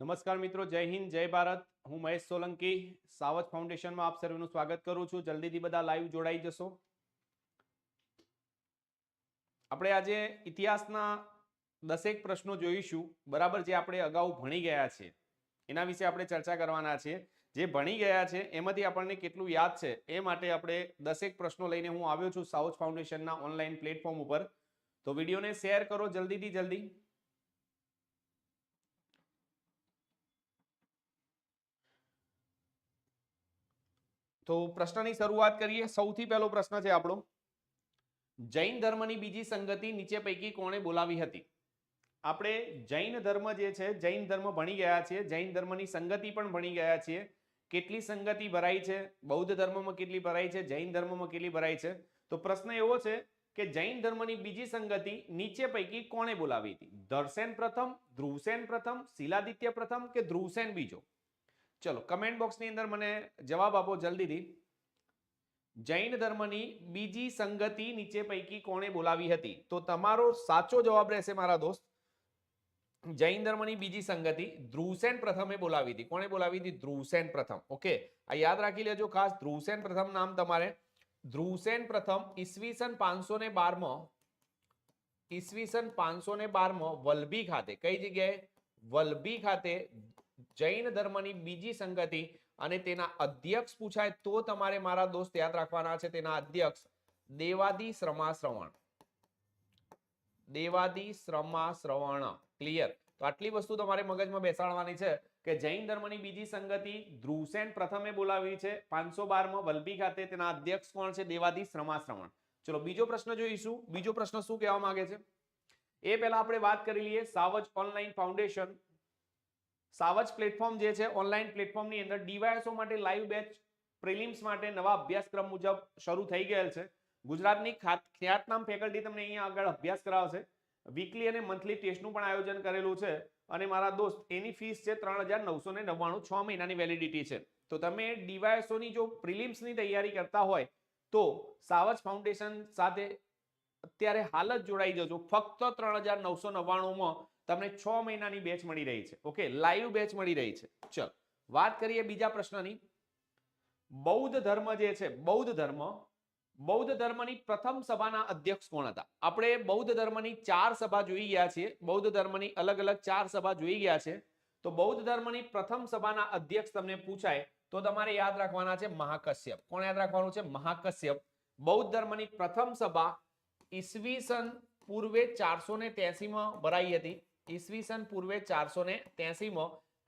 નમસ્કાર મિત્રો, જય હિન્દ, જય ભારત. હું મહેશ સોલંકી, સાવજ ફાઉન્ડેશનમાં આપ સર્વેનું સ્વાગત કરું છું. જલ્દીથી બધા લાઈવ જોડાઈ જશો. આપણે આજે ઇતિહાસના દસેક પ્રશ્નો જોઈશું. બરાબર, જે આપણે અગાઉ ભણી ગયા છે. એના વિશે આપણે ચર્ચા કરવાના છે. જે ભણી ગયા છે, એમાંથી આપણને કેટલું યાદ છે, એ માટે આપણે દસેક પ્રશ્નો લઈને હું આવ્યો છું સાઉથ ફાઉન્ડેશનના ઓનલાઈન પ્લેટફોર્મ ઉપર. તો વિડીયોને શેર કરો જલ્દીથી જલ્દી. તો પ્રશ્નની શરૂઆત કરીએ. સૌથી પહેલો પ્રશ્ન છે આપણો. જૈન ધર્મની બીજી સંગતિ નીચે પૈકી કોણે બોલાવી હતી? આપણે જૈન ધર્મ જે છે, જૈન ધર્મ ભણી ગયા છીએ. જૈન ધર્મની સંગતિ પણ ભણી ગયા છીએ. કેટલી સંગતિ ભરાઈ છે? બૌદ્ધ ધર્મમાં કેટલી ભરાઈ છે? જૈન ધર્મમાં કેટલી ભરાઈ છે? તો પ્રશ્ન એવો છે કે જૈન ધર્મની બીજી સંગતિ નીચે પૈકી કોણે બોલાવી હતી? દર્શેન પ્રથમ, ધ્રુવસેન પ્રથમ, શિલાદિત્ય પ્રથમ કે ધ્રુવસેન બીજો? ચલો કમેન્ટ બોક્સની અંદર મને જવાબ આપો જલ્દીથી. જૈન ધર્મની બીજી સંગતિ નીચે પૈકી કોણે બોલાવી હતી? તો તમારો સાચો જવાબ રહેશે મારા દોસ્ત. જૈન ધર્મની બીજી સંગતિ ધ્રુવસેન પ્રથમે બોલાવી હતી. કોણે બોલાવી હતી? ધ્રુવસેન પ્રથમ. ઓકે, આ યાદ રાખી લેજો ખાસ, ધ્રુવસેન પ્રથમ નામ તમારે. ધ્રુવસેન પ્રથમ ઈસવીસન પાંચસો ને બારમાં, ઈસવીસન પાંચસો ને બારમાં વલભી ખાતે, કઈ જગ્યાએ? વલભી ખાતે જૈન ધર્મની બીજી સંગતિ અને તેના અધ્યક્ષ પૂછાય તો તમારે મારા દોસ્ત યાદ રાખવાના છે તેના અધ્યક્ષ દેવાદી શ્રમાશ્રવણ. દેવાદી શ્રમાશ્રવણ. ક્લિયર તો આટલી વસ્તુ તમારે મગજમાં બેસાડવાની છે કે જૈન ધર્મની બીજી સંગતિ ધ્રુવસેન પ્રથમે બોલાવી છે પાંચસો બારમાં વલભી ખાતે. તેના અધ્યક્ષ કોણ છે? દેવાદી શ્રમાશ્રવણ. ચલો, બીજો પ્રશ્ન જોઈશું. બીજો પ્રશ્ન શું કહેવા માંગે છે? એ પહેલા આપણે વાત કરી લઈએ Savaj online foundation Savaj platform જે છે ઓનલાઈન પ્લેટફોર્મની અંદર ડીવાયસો માટે લાઈવ બેચ પ્રિલિમ્સ માટે નવા અભ્યાસક્રમ મુજબ શરૂ થઈ ગયેલ છે. ગુજરાતની ખ્યાતનામ ફેકલ્ટી તમને અહીંયા આગળ અભ્યાસ કરાવશે. વીકલી અને મંથલી ટેસ્ટનું પણ આયોજન કરેલું છે અને મારા દોસ્ત, એની ફીસ છે ત્રણ હજાર નવસો ને નવ્વાણું, છ મહિનાની વેલિડિટી છે. તો તમે ડીવાયસોની જો પ્રિલિમ્સની તૈયારી કરતા હોય, તો સાવજ ફાઉન્ડેશન સાથે અત્યારે હાલ જ જોડાઈ જજો. ફક્ત ત્રણ હજાર નવસો નવ્વાણુંમાં તમને છ મહિનાની બેચ મળી રહી છે. ઓકે લાઈવ બેચ મળી રહી છે. ચલ, વાત કરીએ બીજા પ્રશ્નની. બૌદ્ધ ધર્મ જે છે, બૌદ્ધ ધર્મ, બૌદ્ધ ધર્મની પ્રથમ સભાના અધ્યક્ષ કોણ હતા? આપણે બૌદ્ધ ધર્મની ચાર સભા જોઈ ગયા છીએ. બૌદ્ધ ધર્મની અલગ અલગ ચાર સભા જોઈ ગયા છે. તો બૌદ્ધ ધર્મની પ્રથમ સભાના અધ્યક્ષ તમને પૂછાય, તો તમારે યાદ રાખવાના છે મહાકશ્યપ. કોણ યાદ રાખવાનું છે? મહાકશ્યપ. બૌદ્ધ ધર્મની પ્રથમ સભા ઈસવીસન પૂર્વે ચારસો ને માં ભરાઈ હતી. ઈસવીસન પૂર્વે ચારસો ને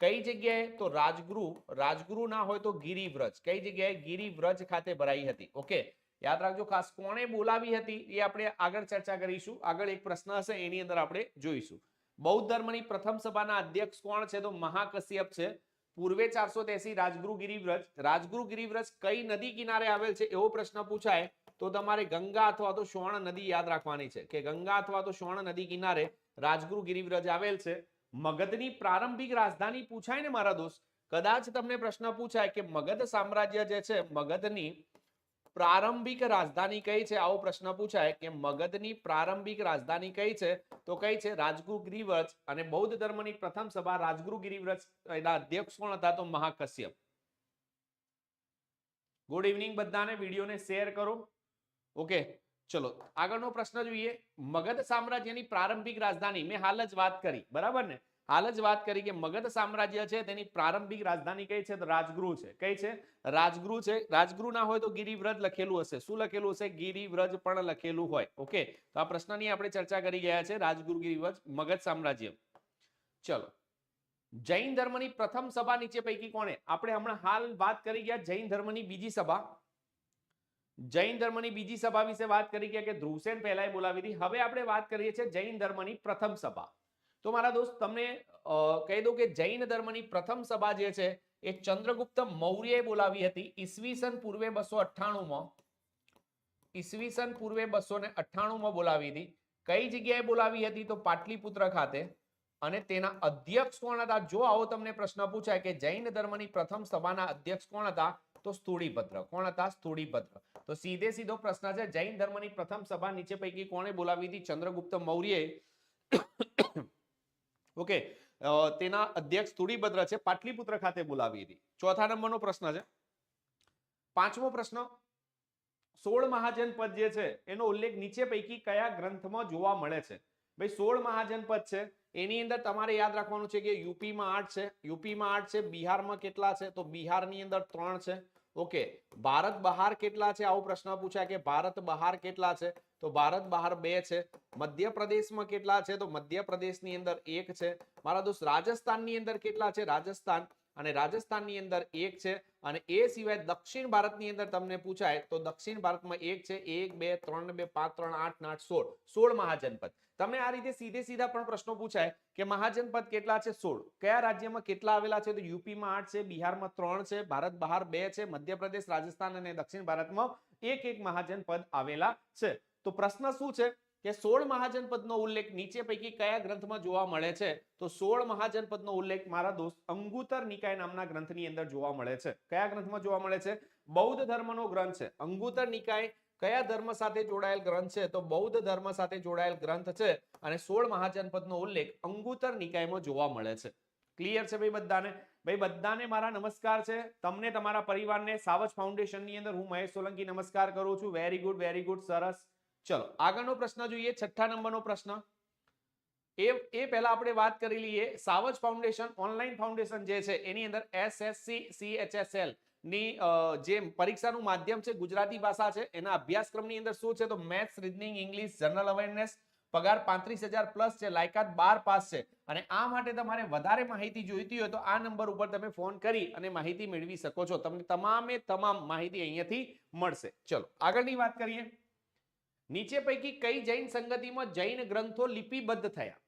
કઈ જગ્યાએ તો રાજગુરુ રાજગુરુ ના હોય તો ગિરિવ્રજ. કઈ જગ્યાએ? ગિરિવ્રજ ખાતે ભરાઈ હતી. ઓકે, યાદ રાખજો ખાસ કોણે બોલાવી હતી એ આપણે આગળ ચર્ચા કરીશું. આગળ એક પ્રશ્ન હશે, એની અંદર આપણે જોઈશું. બૌદ્ધ ધર્મની પ્રથમ સભાના અધ્યક્ષ કોણ છે? તો મહાકશ્યપ છે. પૂર્વે ચારસો તેસી રાજગુરુ ગિરિવ્રજ. રાજગુરુ ગિરિવ્રજ કઈ નદી કિનારે આવેલ છે? એવો પ્રશ્ન પૂછાય તો તમારે ગંગા અથવા તો સ્વર્ણ નદી યાદ રાખવાની છે કે ગંગા અથવા તો સ્વર્ણ નદી કિનારે રાજગૃહ ગિરિવ્રજ આવેલ છે. મગધની પ્રારંભિક રાજધાની પૂછાય ને મારા દોસ્ત, કદાચ તમને પ્રશ્ન પૂછાય કે મગધ સામ્રાજ્ય જે છે, મગધની પ્રારંભિક રાજધાની કઈ છે? આવો પ્રશ્ન પૂછાય કે મગધની પ્રારંભિક રાજધાની કઈ છે? તો કઈ છે? રાજગુરુ ગિરિવ્રજ અને બૌદ્ધ ધર્મની પ્રથમ સભા રાજગુરુ ગિરિવ્રજ એના અધ્યક્ષ કોણ હતા? તો મહાકશ્યપ. ગુડ ઇવનિંગ બધાને, વિડીયોને શેર કરો. ઓકે ચલો, આગળનો પ્રશ્ન જોઈએ. મગધ સામ્રાજ્યની પ્રારંભિક રાજધાની, મેં હાલ જ વાત કરી, બરાબર ને? હાલ જ વાત કરી કે મગધ સામ્રાજ્ય છે, તેની પ્રારંભિક રાજધાની કઈ છે? રાજગૃહ છે. કઈ છે? રાજગૃહ છે. રાજગૃહ ના હોય તો ગિરિવ્રજ લખેલું હશે. શું લખેલું હશે? ગિરિવ્રજ પણ લખેલું હોય. ઓકે? તો આ પ્રશ્નની આપણે ચર્ચા કરી ગયા છે. રાજગૃહ, ગિરિવ્રજ, મગધ સામ્રાજ્ય. ચલો. જૈન ધર્મની પ્રથમ સભા નીચે પૈકી કોણે? આપણે હમણાં હાલ વાત કરી ગયા જૈન ધર્મની બીજી સભા. જૈન ધર્મની બીજી સભા વિશે વાત કરી કે ધ્રુવસેન પહેલા બોલાવી હતી. હવે આપણે વાત કરીએ છીએ જૈન ધર્મની પ્રથમ સભા. તો મારા દોસ્ત, તમને કહી દઉં કે જૈન ધર્મની પ્રથમ સભા જે છે, એ ચંદ્રગુપ્ત મૌર્યએ બોલાવી હતી ઈસવીસન પૂર્વે બસો ઈસવીસન પૂર્વે બસો ને બોલાવી હતી. કઈ જગ્યાએ બોલાવી હતી? તો પાટલીપુત્ર ખાતે. અને તેના અધ્યક્ષ કોણ હતા? જો આવો તમને પ્રશ્ન પૂછાય કે જૈન ધર્મની પ્રથમ સભાના અધ્યક્ષ કોણ હતા? તો સ્થૂળીભદ્ર. કોણ હતા? સ્થૂળીભદ્ર. તો સીધે સીધો પ્રશ્ન છે, જૈન ધર્મની પ્રથમ સભા નીચે પૈકી કોણે બોલાવી હતી? ચંદ્રગુપ્ત મૌર્યએ. ઓકે તેના અધ્યક્ષ ધુડીભદ્ર છે, પાટલીપુત્ર ખાતે બોલાવી હતી. ચોથા નંબરનો પ્રશ્ન છે. પાંચમો પ્રશ્ન, સોળ મહાજન પદ જે છે, એનો ઉલ્લેખ નીચે પૈકી કયા ગ્રંથમાં જોવા મળે છે? ભાઈ, સોળ મહાજનપદ છે. એની અંદર તમારે યાદ રાખવાનું છે કે યુપીમાં આઠ છે. યુપીમાં આઠ છે, બિહારમાં કેટલા છે? તો બિહારની અંદર ત્રણ છે. ઓકે, ભારત બહાર કેટલા છે? આવો પ્રશ્ન પૂછાય કે ભારત બહાર કેટલા છે? તો ભારત બહાર બે છે. મધ્યપ્રદેશમાં કેટલા છે? તો મધ્યપ્રદેશની અંદર એક છે. મારા દોસ્ત, રાજસ્થાનની અંદર કેટલા છે? રાજસ્થાન. અને રાજસ્થાનની અંદર એક છે. અને એ સિવાય દક્ષિણ ભારતની અંદર તમને પૂછાય તો દક્ષિણ ભારતમાં એક છે, એક, બે, ત્રણ, બે, પાંચ, ત્રણ, આઠ આઠ, સોળ. સોળ મહાજનપદ. તમને આ રીતે સીધે સીધા પણ પ્રશ્નો પૂછાય કે મહાજનપદ કેટલા છે? સોળ. કયા રાજ્યમાં કેટલા આવેલા છે? તો યુપીમાં આઠ છે, બિહારમાં ત્રણ છે, ભારત બહાર બે છે, મધ્યપ્રદેશ, રાજસ્થાન અને દક્ષિણ ભારતમાં એક એક મહાજનપદ આવેલા છે. તો પ્રશ્ન શું છે? કે સોળ મહાજનપદનો ઉલ્લેખ નીચે પૈકી કયા ગ્રંથમાં જોવા મળે છે? તો સોળ મહાજનપદનો ઉલ્લેખ મારા દોસ્ત અંગુતર નિકાય નામના ગ્રંથની અંદર જોવા મળે છે. કયા ગ્રંથમાં જોવા મળે છે? બૌદ્ધ ધર્મનો ગ્રંથ છે. અંગુતર નિકાય કયા ધર્મ સાથે જોડાયેલ ગ્રંથ છે? તો બૌદ્ધ ધર્મ સાથે જોડાયેલ ગ્રંથ છે અને સોળ મહાજનપદનો ઉલ્લેખ અંગુતર નિકાયમાં જોવા મળે છે. ક્લિયર છે ભાઈ બધાને? ભાઈ બધાને મારા નમસ્કાર છે. તમને તમારા પરિવારને સાવજ ફાઉન્ડેશનની અંદર હું મહેશ સોલંકી નમસ્કાર કરું છું. વેરી ગુડ વેરી ગુડ સરસ. ચલો, આગળનો પ્રશ્ન જોઈએ, છઠ્ઠા નંબરનો પ્રશ્ન. એ એ પહેલા આપણે વાત કરી લઈએ, સાવજ ફાઉન્ડેશન, ઓનલાઈન ફાઉન્ડેશન જે છે, એની અંદર એસએસસી સીએચએસએલની જે પરીક્ષાનું માધ્યમ છે, ગુજરાતી ભાષા છે, એના અભ્યાસક્રમની અંદર શું છે, તો maths, reasoning, English, general awareness, પગાર પાંત્રીસ હજાર પ્લસ છે, લાયકાત બાર પાસ છે. અને આ માટે તમારે વધારે માહિતી જોઈતી હોય તો આ નંબર ઉપર તમે ફોન કરી અને માહિતી મેળવી શકો છો. તમને તમામે તમામ માહિતી અહીંયાથી મળશે. ચલો, આગળની વાત કરીએ. નીચે પૈકી કઈ જૈન સંગતિમાં જૈન ગ્રંથો લિપિબદ્ધ થયા?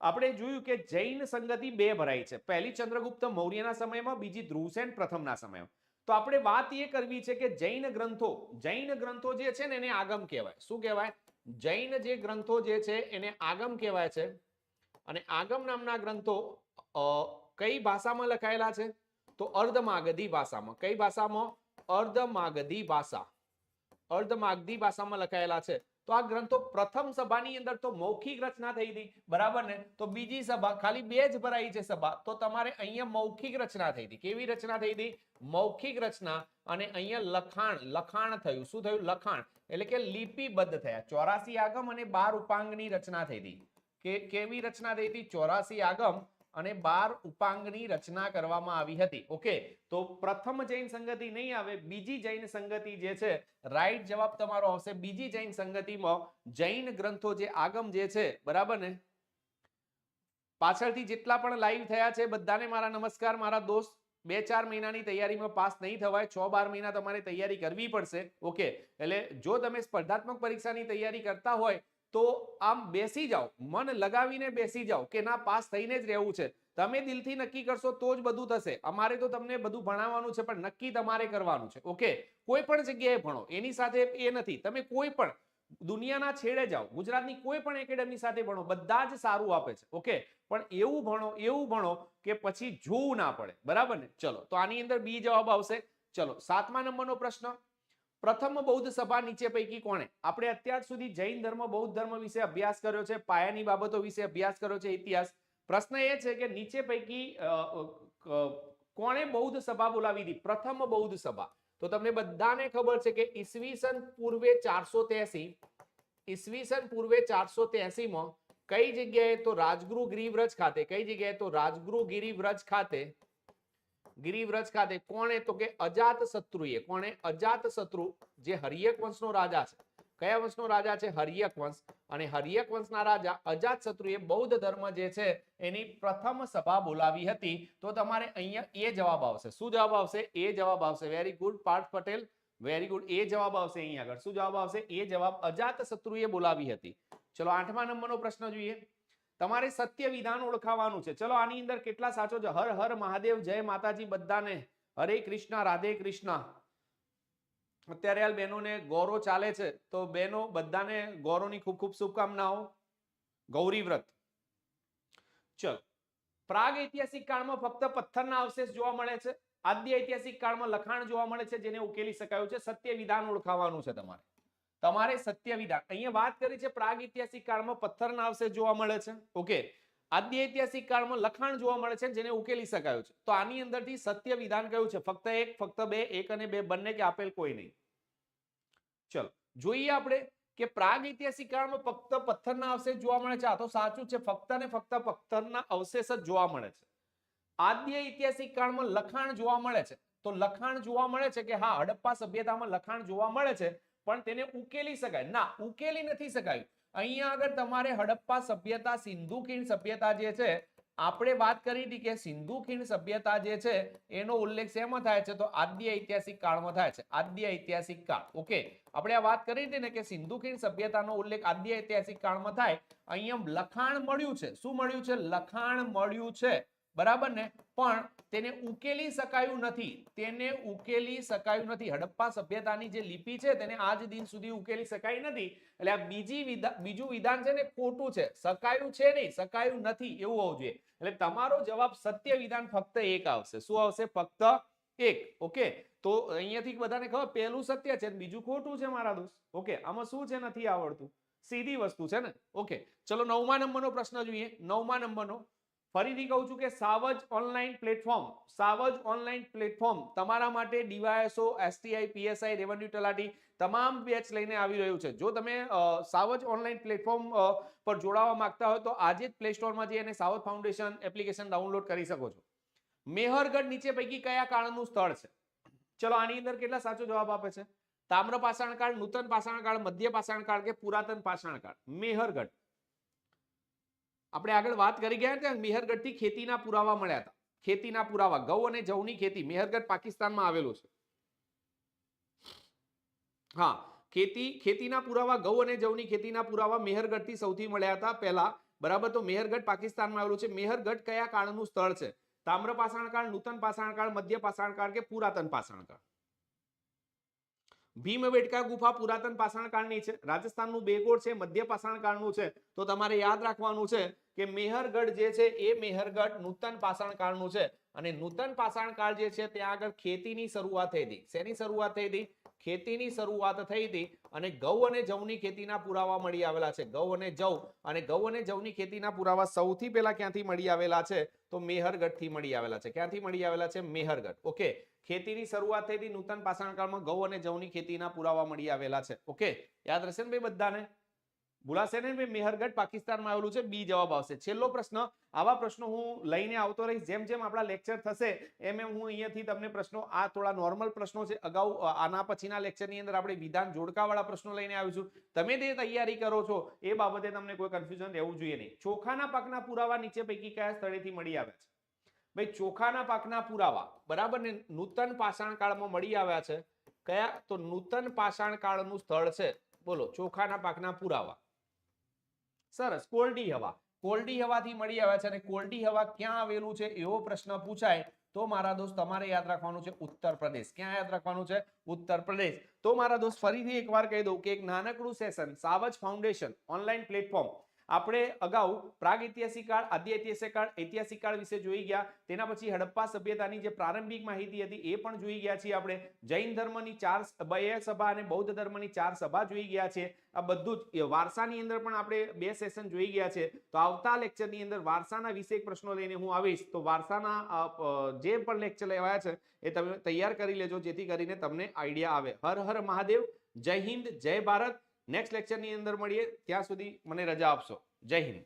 આપણે જોયું કે જૈન સંગતિ બે ભરાઈ છે. પહેલી ચંદ્રગુપ્ત મૌર્યના સમયમાં, બીજી ધ્રુવસેન પ્રથમના સમયમાં. તો આપણે વાત એ કરવી છે કે જૈન ગ્રંથો જૈન ગ્રંથો જે છે ને એને આગમ કહેવાય. શું કહેવાય? જૈન જે ગ્રંથો જે છે એને આગમ કહેવાય છે. અને આગમ નામના ગ્રંથો કઈ ભાષામાં લખાયેલા છે? તો અર્ધમાગધી ભાષામાં. કઈ ભાષામાં? અર્ધમાગધી ભાષા. અર્ધમાગધી ભાષામાં લખાયેલા છે. તો આ ગ્રંથો પ્રથમ સભાની અંદર તો મૌખિક રચના થઈ હતી. બરાબર ને? તો બીજી સભા, ખાલી બે જ ભરાઈ છે સભા. તો તમારે અહીંયા મૌખિક રચના થઈ હતી. કેવી રચના થઈ હતી? મૌખિક રચના અને અહીંયા લખાણ લખાણ થયું. શું થયું? લખાણ. એટલે કે લિપિબદ્ધ થયા. ચોરાસી આગમ અને બાર ઉપાંગની રચના થઈ હતી. કે, કેવી રચના થઈ હતી? ચોરાસી આગમ અને બાર ઉપાંગની રચના કરવામાં આવી હતી. ઓકે, તો પ્રથમ જૈન સંગતિ નહીં આવે, બીજી જૈન સંગતિ જે છે, રાઈટ જવાબ તમારો આવશે. બીજી જૈન સંગતિમાં જૈન ગ્રંથો જે આગમ જે છે, બરાબર ને? પાછળથી જેટલા પણ લાઈવ થયા છે, બધાને મારા નમસ્કાર, મારા દોસ્ત. બે ચાર મહિનાની તૈયારીમાં પાસ નહીં થવાય, છ બાર મહિના તમારે તૈયારી કરવી પડશે. ઓકે, એટલે જો તમે સ્પર્ધાત્મક પરીક્ષાની તૈયારી કરતા હોય તો આમ બેસી જાઓ, મન લગાવીને બેસી જાઓ કે ના, પાસ થઈને જ રહેવું છે. તમે દિલથી નક્કી કરશો તો જ બધું થશે. અમારે તો તમને બધું ભણાવવાનું છે, પણ નક્કી તમારે કરવાનું છે. ઓકે? કોઈ પણ જગ્યાએ ભણો, એની સાથે એ નથી. તમે કોઈ પણ દુનિયાના છેડે જાઓ, ગુજરાતની કોઈ પણ એકેડમી સાથે ભણો, બધા જ સારું આપે છે. ઓકે? પણ એવું ભણો એવું ભણો કે પછી જોવું ના પડે. બરાબર ને? ચલો, તો આની અંદર બી જવાબ આવશે. ચલો, સાતમા નંબરનો પ્રશ્ન. પ્રથમ બૌદ્ધ સભા નીચે પૈકી કોણે? આપણે અત્યાર સુધી જૈન ધર્મ, બૌદ્ધ ધર્મ વિશે અભ્યાસ કર્યો છે, પાયાની બાબતો વિશે અભ્યાસ કર્યો છે, ઇતિહાસ. પ્રશ્ન એ છે કે નીચે પૈકી કોણે બૌદ્ધ સભા બોલાવી હતી? પ્રથમ બૌદ્ધ સભા. તો તમને બધાને ખબર છે કે ઈસવીસન પૂર્વે ચારસો ત્યાસી, ઈસવીસન પૂર્વે ચારસો માં કઈ જગ્યાએ તો રાજગુરુ ગિરિવ્રજ ખાતે, કઈ જગ્યાએ તો રાજગુરુ ગિરિવ્રજ ખાતે ગિરિવ્રજ ખાતે કોણે તો કે અજાત શત્રુએ, કોણે અજાત શત્રુ, જે હરિયક વંશનો રાજા છે. કયા વંશનો રાજા છે? હરિયક વંશ. અને હરિયક વંશના રાજા અજાત શત્રુએ બૌદ્ધ ધર્મ જે છે એની પ્રથમ સભા બોલાવી હતી. તો તમારે અહીંયા એ જવાબ આવશે. શું જવાબ આવશે? એ જવાબ આવશે. Very good Parth Patel. Very good એ જવાબ આવશે અહીંયા આગળ. શું જવાબ આવશે? એ જવાબ અજાત શત્રુએ બોલાવી હતી. ચલો, આઠમા નંબરનો પ્રશ્ન જોઈએ. તમારે સત્ય વિધાન ઓળખાવાનું છે. ચલો આની અંદર કેટલા સાચો છે? હર હર મહાદેવ, જય માતાજી બધાને. હરે કૃષ્ણ, રાધે કૃષ્ણ. અત્યારે હાલ બહેનોને ગૌરવ ચાલે છે. તો બહેનો, બધાને ગૌરવની ખૂબ ખૂબ શુભકામનાઓ. ગૌરી વ્રત. ચલો. પ્રાગ ઐતિહાસિક કાળમાં ફક્ત પથ્થરના અવશેષ જોવા મળે છે. આદ્ય ઐતિહાસિક કાળમાં લખાણ જોવા મળે છે, જેને ઉકેલી શકાયું છે. સત્ય વિધાન ઓળખાવાનું છે તમારે. તમારે સત્ય વિધાન અહીંયા વાત કરી છે પ્રાગ ઐતિહાસિક કાળમાં પથ્થરના અવશેષ જોવા મળે છે. ઓકે. આદ્ય ઐતિહાસિક કાળમાં લખાણ જોવા મળે છે જેને ઉકેલી શકાયું છે. તો આની અંદરથી સત્ય વિધાન કયું છે? ફક્ત એક, ફક્ત બે, એક અને બે બંને કે આપેલ કોઈ નહીં? ચલો. જોઈએ આપણે કે પ્રાગ ઐતિહાસિક કાળમાં ફક્ત પથ્થરના અવશેષ જોવા મળે છે. આ તો સાચું છે. ફક્ત ને ફક્ત પથ્થરના અવશેષ જ જોવા મળે છે. આદ્ય ઐતિહાસિક કાળમાં લખાણ જોવા મળે છે. તો લખાણ જોવા મળે છે કે હા, હડપ્પા સભ્યતામાં લખાણ જોવા મળે છે. પણ તેને ઉકેલી શકાય. ના, ઉકેલી નથી શકાયું. અહીંયા આગળ તમારે હડપ્પા સભ્યતા, સિંધુ ખીણ સભ્યતા જે છે, આપણે વાત કરી હતી કે સિંધુ ખીણ સભ્યતા જે છે, એનો ઉલ્લેખ શેમાં થાય છે? તો આદ્ય ઐતિહાસિક કાળમાં થાય છે. આદ્ય ઐતિહાસિક કાળ. ઓકે. આપણે આ વાત કરી હતી ને કે સિંધુ ખીણ સભ્યતાનો ઉલ્લેખ આદ્ય ઐતિહાસિક કાળમાં થાય. અહીંયા લખાણ મળ્યું છે. શું મળ્યું છે? લખાણ મળ્યું છે. બરાબર ને? પણ તેને ઉકેલી શકાયું નથી. તેને ઉકેલી શકાયું નથી. હડપ્પા સભ્યતાની જે લિપિ છે તેને આજ દિન સુધી ઉકેલી શકાય નથી. એટલે આ બીજી બીજું વિધાન છે ને ખોટું છે. શકાયું છે નહીં, શકાયું નથી એવું હોવું જોઈએ. એટલે તમારો જવાબ સત્ય વિધાન ફક્ત એક આવશે. શું આવશે? ફક્ત એક. ઓકે? તો અહીંયાથી બધાને ખબર, પહેલું સત્ય છે બીજું ખોટું છે મારા દોસ્ત. ઓકે? આમાં શું છે? નથી આવડતું. સીધી વસ્તુ છે ને? ઓકે. ચલો નવમા નંબરનો પ્રશ્ન જોઈએ. નવમા નંબરનો ફરીથી કહું છું કે Savaj online platform, Savaj online platform તમારા માટે ડીવાયએસઓ, એસટીઆઈ, પીએસઆઈ, રેવન્યુ તલાટી તમામ બેચ લઈને આવી રહ્યું છે. જો તમે સાવજ ઓનલાઈન પ્લેટફોર્મ પર જોડાવા માંગતા હોય તો આજે જ પ્લે સ્ટોરમાં જઈ અને સાવજ ફાઉન્ડેશન એપ્લિકેશન ડાઉનલોડ કરી શકો છો. મેહરગઢ નીચે પૈકી કયા કાળનું સ્થળ છે? ચલો આની અંદર કેટલા સાચો જવાબ આપે છે? તામ્ર પાષાણકાળ નૂતન પાષાણકાળ મધ્ય પાષાણકાળ કે પુરાતન પાષાણકાળ મેહરગઢ. આપણે આગળ વાત કરી ગયા કે મેહરગઢથી ખેતીના પુરાવા મળ્યા હતા. ખેતીના પુરાવા, ઘઉં અને જવની ખેતી મેહરગઢ પાકિસ્તાનમાં આવેલું છે. હા, ખેતી, ખેતીના પુરાવા, ઘઉં અને જવની ખેતીના પુરાવા મેહરગઢથી સૌથી મળ્યા હતા. પહેલા, બરાબર, તો મેહરગઢ પાકિસ્તાનમાં આવેલું છે. મેહરગઢ કયા કાળનું સ્થળ છે? તામ્ર પાષાણકાળ નૂતન પાષાણકાળ મધ્ય પાષાણકાળ કે પુરાતન પાષાણ કાળ? ભીમબેટકા ગુફા પુરાતન પાષાણકાળની છે. રાજસ્થાનનું બેગોળ છે, મધ્ય પાષાણકાળનું છે. તો તમારે યાદ રાખવાનું છે કે મેહરગઢ જે છે એ મેહરગઢ નૂતન પાષાણકાળનું છે. અને નૂતન પાષાણકાળ જે છે ત્યાં આગળ ખેતીની શરૂઆત થઈ હતી. શેની શરૂઆત થઈ હતી? ખેતીની શરૂઆત થઈ હતી અને ઘઉં અને જવની ખેતીના પુરાવા મળી આવેલા છે. ઘઉં અને જવ અને ઘઉં અને જવની ખેતીના પુરાવા સૌથી પહેલા ક્યાંથી મળી આવેલા છે? તો મેહરગઢથી મળી આવેલા છે. ક્યાંથી મળી આવેલા છે? મેહરગઢ. ઓકે. ખેતીની શરૂઆત થઈ હતી નૂતન પાષાણકાળમાં ઘઉં અને જવની ખેતીના પુરાવા મળી આવેલા છે. ઓકે યાદ રહેશે ને ભાઈ બધાને? ભૂલાશે ને ભાઈ મેહરગઢ, પાકિસ્તાનમાં આવેલું છે. બી જવાબ આવશે. છેલ્લો પ્રશ્ન, આવા પ્રશ્નો હું લઈને આવતો રહીશ. જેમ જેમ આપણા લેક્ચર થશે, એમ એમ હું અહીંયાથી તમને પ્રશ્નો, આ થોડા નોર્મલ પ્રશ્નો છે. અગાઉ આના પછીના લેક્ચરની અંદર આપણે વિધાન જોડકાવાળા પ્રશ્નો લઈને આવીશું. તમે જે તૈયારી કરો છો, એ બાબતે તમને કોઈ કન્ફ્યુઝન રહેવું જોઈએ નહીં. ચોખાના પાકના પુરાવા નીચે પૈકી કયા સ્થળેથી મળી આવ્યા છે? ભાઈ, ચોખાના પાકના પુરાવા. બરાબર ને? નૂતન પાષાણ કાળમાં મળી આવ્યા છે. કયા? તો નૂતન પાષાણ કાળનું સ્થળ છે. બોલો, ચોખાના પાકના પુરાવા. સરસ. કોલડી હવા. કોલડી હવાથી મળી આવ્યા છે અને કોલડી હવા ક્યાં આવેલું છે? એવો પ્રશ્ન પૂછાય. તો મારા દોસ્ત, તમારે યાદ રાખવાનું છે ઉત્તર પ્રદેશ. ક્યાં યાદ રાખવાનું છે? ઉત્તર પ્રદેશ. તો મારા દોસ્ત, ફરીથી એકવાર કહી દઉં કે એક નાનકડું session, Savaj foundation, online platform આપણે અગાઉ પ્રાગ ઐતિહાસિક કાળ, આદ્ય ઐતિહાસિક કાળ ઐતિહાસિક કાળ વિશે જોઈ ગયા. તેના પછી હડપ્પા સભ્યતાની જે પ્રારંભિક માહિતી હતી એ પણ જોઈ ગયા છીએ આપણે. જૈન ધર્મની ચાર બે સભા અને બૌદ્ધ ધર્મની ચાર સભા જોઈ ગયા છે. આ બધું જ વારસાની અંદર પણ આપણે બે સેશન જોઈ ગયા છે. તો આવતા લેક્ચરની અંદર વારસાના વિશે પ્રશ્નો લઈને હું આવીશ. તો વારસાના જે પણ લેક્ચર લેવાયા છે એ તમે તૈયાર કરી લેજો, જેથી કરીને તમને આઈડિયા આવે. હર હર મહાદેવ, જય હિન્દ, જય ભારત. નેક્સ્ટ લેક્ચરની અંદર મળીએ. ત્યાં સુધી મને રજા આપશો. જય હિન્દ.